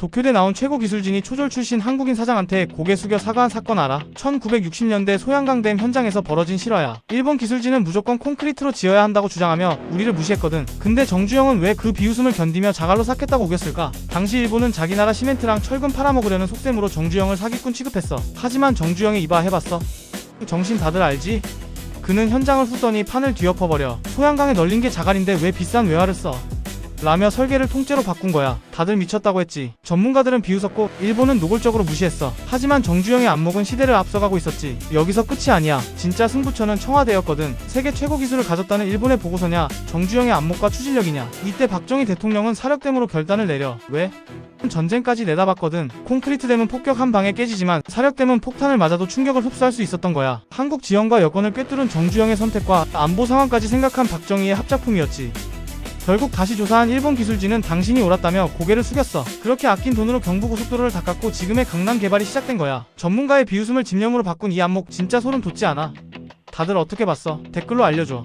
도쿄대 나온 최고 기술진이 초졸 출신 한국인 사장한테 고개 숙여 사과한 사건 알아? 1960년대 소양강댐 현장에서 벌어진 실화야. 일본 기술진은 무조건 콘크리트로 지어야 한다고 주장하며 우리를 무시했거든. 근데 정주영은 왜 그 비웃음을 견디며 자갈로 삭겠다고 우겼을까? 당시 일본은 자기 나라 시멘트랑 철근 팔아먹으려는 속셈으로 정주영을 사기꾼 취급했어. 하지만 정주영의 이봐 해봤어. 정신 다들 알지? 그는 현장을 훑더니 판을 뒤엎어버려. 소양강에 널린 게 자갈인데 왜 비싼 외화를 써? 라며 설계를 통째로 바꾼 거야. 다들 미쳤다고 했지. 전문가들은 비웃었고 일본은 노골적으로 무시했어. 하지만 정주영의 안목은 시대를 앞서가고 있었지. 여기서 끝이 아니야. 진짜 승부처는 청와대였거든. 세계 최고 기술을 가졌다는 일본의 보고서냐? 정주영의 안목과 추진력이냐? 이때 박정희 대통령은 사력댐으로 결단을 내려. 왜? 전쟁까지 내다봤거든. 콘크리트 댐은 폭격 한 방에 깨지지만 사력댐은 폭탄을 맞아도 충격을 흡수할 수 있었던 거야. 한국 지형과 여건을 꿰뚫은 정주영의 선택과 안보 상황까지 생각한 박정희의 합작품이었지. 결국 다시 조사한 일본 기술진은 당신이 옳았다며 고개를 숙였어. 그렇게 아낀 돈으로 경부고속도로를 닦았고 지금의 강남 개발이 시작된 거야. 전문가의 비웃음을 집념으로 바꾼 이 안목 진짜 소름 돋지 않아? 다들 어떻게 봤어? 댓글로 알려줘.